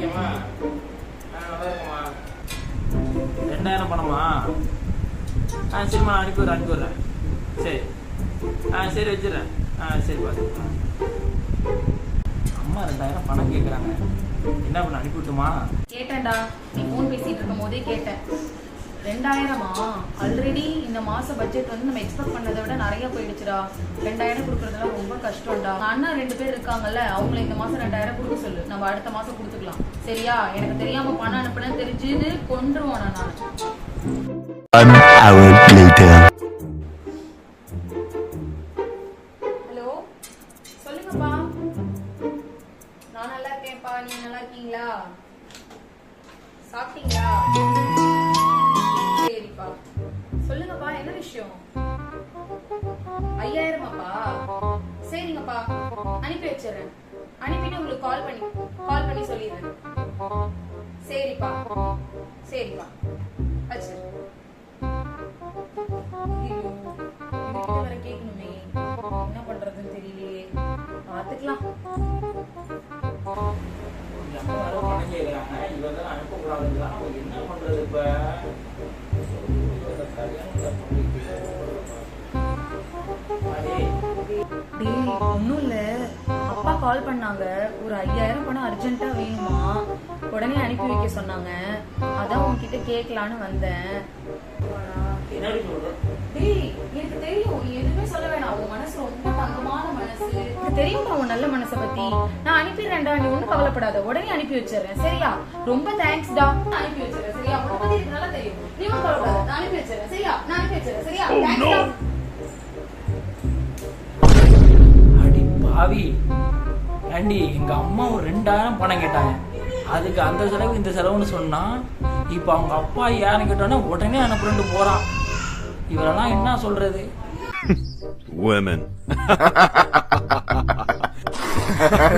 இருக்கியம்மா ரெண்டாயிரம் பணமா? ஆ சரிம்மா அனுப்பி விட்றேன் அனுப்பி விட்றேன். சரி. ஆ சரி வச்சிடுறேன். ஆ சரி பார்த்து. அம்மா ரெண்டாயிரம் பணம் கேட்குறாங்க என்ன பண்ண அனுப்பி விட்டுமா? கேட்டேன்டா. நீ ஃபோன் பேசிகிட்டு இருக்கும் போதே கேட்டேன். ரெண்டாயிரமா? ஆல்ரெடி இந்த மாச பட்ஜெட் வந்து நம்ம எக்ஸ்பெக்ட் பண்ணதை விட நிறைய போயிடுச்சுடா. ரெண்டாயிரம் கொடுக்கறதுலாம் ரொம்ப கஷ்டம்டா. அண்ணா ரெண்டு பேர் இருக்காங்கல்ல அவங்கள இந்த மாசம் ரெண்டாயிரம் கொடுக்க சொல்லு. நம்ம அடுத்த மாசம் கொடுத்துக்கலாம். சரியா? எனக்கு தெரியாம பணம் அனுப்புனேன்னு தெரிஞ்சுது கொண்டுருவோம் நான். ஹலோ சொல்லுங்கப்பா. நான் நல்லா இருக்கேன்ப்பா. நீங்க நல்லா இருக்கீங்களா? சாப்பிட்டீங்களா? சரிங்கப்பா அனுப்பி வச்சிடுறேன். அனுப்பிட்டு உங்களுக்கு கால் பண்ணி கால் பண்ணி சொல்லிடுறேன். சரிப்பா சரிப்பா வச்சிடுறேன் வேற கேட்கணுமே என்ன பண்றதுன்னு தெரியலையே. பாத்துக்கலாம். என்ன ஒன்றும் இல்லை அப்பா கால் பண்ணாங்க. ஒரு ஐயாயிரம் பணம் அர்ஜென்ட்டாக வேணுமா? உடனே அனுப்பி வைக்க சொன்னாங்க. அதான் உன்கிட்ட கேட்கலான்னு வந்தேன். என்னடி சொல்ற? டேய் எனக்கு தெரியும். நீ எதுவுமே சொல்ல வேணாம். உன் மனசு ரொம்ப தங்கமான மனசு. எனக்கு தெரியும்டா உன் நல்ல மனசை பத்தி. நான் அனுப்பிடுறேன்டா. நீ ஒன்றும் கவலைப்படாத. உடனே அனுப்பி வச்சிடுறேன். சரியா? ரொம்ப தேங்க்ஸ்டா நான் அனுப்பி வச்சிடுறேன். சரியா? உன்னை பத்தி எனக்கு நல்லா தெரியும். நீ ஒன்றும் கவலைப்படாத. நான் அனுப்பி வச்சிடுறேன். சரியா? நான் அனுப்பி வச்சிடுறேன். சரியா? தேங்க்ஸ்டா பாவி. ஏண்டி எங்க அம்மா ஒரு ரெண்டாயிரம் பணம் கேட்டாங்க. அதுக்கு அந்த செலவு இந்த செலவுன்னு சொன்னா இப்போ அவங்க அப்பா யாருன்னு கேட்டோன்னா உடனே அனுப்புறேன்ட்டு போறான். இவரெல்லாம் என்ன சொல்றது? Women.